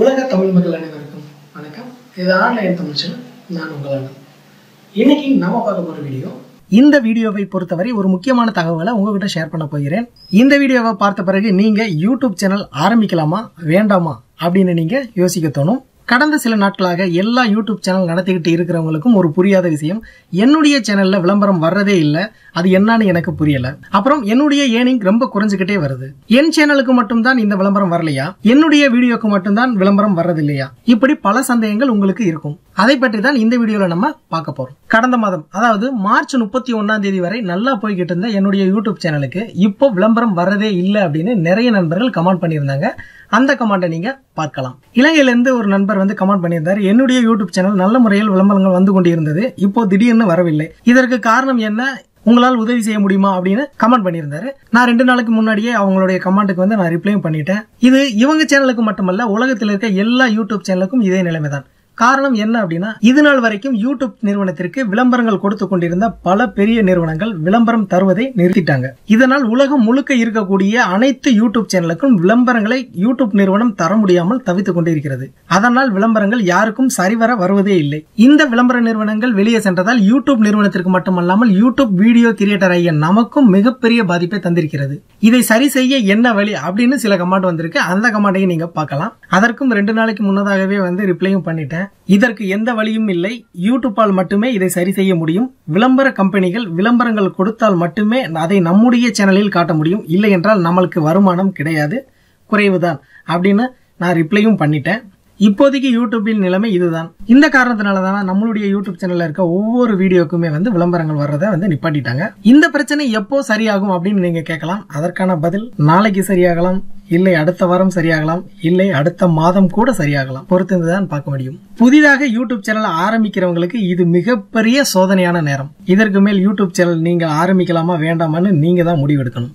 உலக தமிழ் மக்கள் அனைவருக்கும் வணக்கம். இது ஆன்லைன் தமிழ் சேனல் நான் உங்களான இன்னைக்கு நம்ம பார்க்க போகிற வீடியோ இந்த வீடியோவை பொறுத்தவரை ஒரு முக்கியமான தகவலை உங்ககிட்ட ஷேர் பண்ண போகிறேன். இந்த வீடியோவை பார்த்த பிறகு நீங்க யூடியூப் சேனல் ஆரம்பிக்கலாமா வேண்டாமா அப்படின்னு நீங்க யோசிக்க தோணும். கடந்த சில நாட்களாக எல்லா யூடியூப் சேனல் நடத்திக்கிட்டு இருக்கிறவங்களுக்கும் ஒரு புரியாத விஷயம். என்னுடைய சேனல்ல விளம்பரம் வர்றதே இல்லை. அது என்னன்னு எனக்கு புரியல. அப்புறம் என்னுடைய ஏர்னிங் ரொம்ப குறைஞ்சுக்கிட்டே வருது. என் சேனலுக்கு மட்டும்தான் இந்த விளம்பரம் வரலையா? என்னுடைய வீடியோக்கு மட்டும்தான் விளம்பரம் வர்றது இல்லையா இப்படி பல சந்தேகங்கள் உங்களுக்கு இருக்கும். அதை பற்றி தான் இந்த வீடியோல நம்ம பார்க்க போறோம். கடந்த மாதம் அதாவது மார்ச் முப்பத்தி ஒன்னாம் தேதி வரை நல்லா போய்கிட்டு இருந்த என்னுடைய யூடியூப் சேனலுக்கு இப்போ விளம்பரம் வர்றதே இல்லை அப்படின்னு நிறைய நண்பர்கள் கமெண்ட் பண்ணியிருந்தாங்க. அந்த கமெண்ட்டை நீங்க பார்க்கலாம். இலங்கையிலிருந்து ஒரு நண்பர் வந்து கமெண்ட் பண்ணியிருந்தார். என்னுடைய யூடியூப் சேனல் நல்ல முறையில் விளம்பரங்கள் வந்து கொண்டிருந்தது. இப்போ திடீர்னு வரவில்லை. இதற்கு காரணம் என்ன? உங்களால் உதவி செய்ய முடியுமா? அப்படின்னு கமெண்ட் பண்ணியிருந்தாரு. நான் ரெண்டு நாளுக்கு முன்னாடியே அவங்களுடைய கமெண்ட்டுக்கு வந்து நான் ரிப்ளையும் பண்ணிட்டேன். இது இவங்க சேனலுக்கு மட்டுமல்ல உலகத்தில் இருக்க எல்லா யூடியூப் சேனலுக்கும் இதே நிலைமை தான் காரணம் என்ன அப்படின்னா இது நாள் வரைக்கும் யூடியூப் நிறுவனத்திற்கு விளம்பரங்கள் கொடுத்து கொண்டிருந்த பல பெரிய நிறுவனங்கள் விளம்பரம் தருவதை நிறுத்திட்டாங்க. இதனால் உலகம் முழுக்க இருக்கக்கூடிய அனைத்து யூடியூப் சேனலுக்கும் விளம்பரங்களை யூடியூப் நிறுவனம் தர முடியாமல் தவித்துக் கொண்டிருக்கிறது. அதனால் விளம்பரங்கள் யாருக்கும் சரிவர வருவதே இல்லை. இந்த விளம்பர நிறுவனங்கள் வெளியே சென்றதால் யூடியூப் நிறுவனத்திற்கு மட்டுமல்லாமல் யூடியூப் வீடியோ கிரியேட்டர் ஐய நமக்கும் மிகப்பெரிய பாதிப்பை தந்திருக்கிறது. இதை சரி செய்ய என்ன வழி அப்படின்னு சில கமாண்ட் வந்திருக்கு. அந்த கமாண்டையும் நீங்க பார்க்கலாம். அதற்கும் ரெண்டு நாளைக்கு முன்னதாகவே வந்து ரிப்ளையும் பண்ணிட்டேன். இதற்கு எந்த வழியும் இல்லை. யூடியூப்பால் மட்டுமே இதை சரி செய்ய முடியும். விளம்பர கம்பெனிகள் விளம்பரங்கள் கொடுத்தால் மட்டுமே அதை நம்முடைய சேனலில் காட்ட முடியும். இல்லை என்றால் நம்மளுக்கு வருமானம் கிடையாது. குறைவுதான். அப்படின்னு நான் ரிப்ளையும் பண்ணிட்டேன். இப்போதைக்கு யூடியூபின் நிலைமை இதுதான். இந்த காரணத்தினால தான் நம்மளுடைய யூடியூப் சேனல்ல இருக்க ஒவ்வொரு வீடியோக்குமே வந்து விளம்பரங்கள் வர்றதை வந்து நிப்பாட்டிட்டாங்க. இந்த பிரச்சனை எப்போ சரியாகும் அப்படின்னு நீங்க கேட்கலாம். அதற்கான பதில் நாளைக்கு சரியாகலாம். இல்லை அடுத்த வாரம் சரியாகலாம். இல்லை அடுத்த மாதம் கூட சரியாகலாம். பொறுத்திருந்துதான் பார்க்க முடியும். புதிதாக யூடியூப் சேனல் ஆரம்பிக்கிறவங்களுக்கு இது மிகப்பெரிய சோதனையான நேரம். இதற்கு மேல் யூடியூப் சேனல் நீங்கள் ஆரம்பிக்கலாமா வேண்டாமான்னு நீங்க தான் முடிவெடுக்கணும்.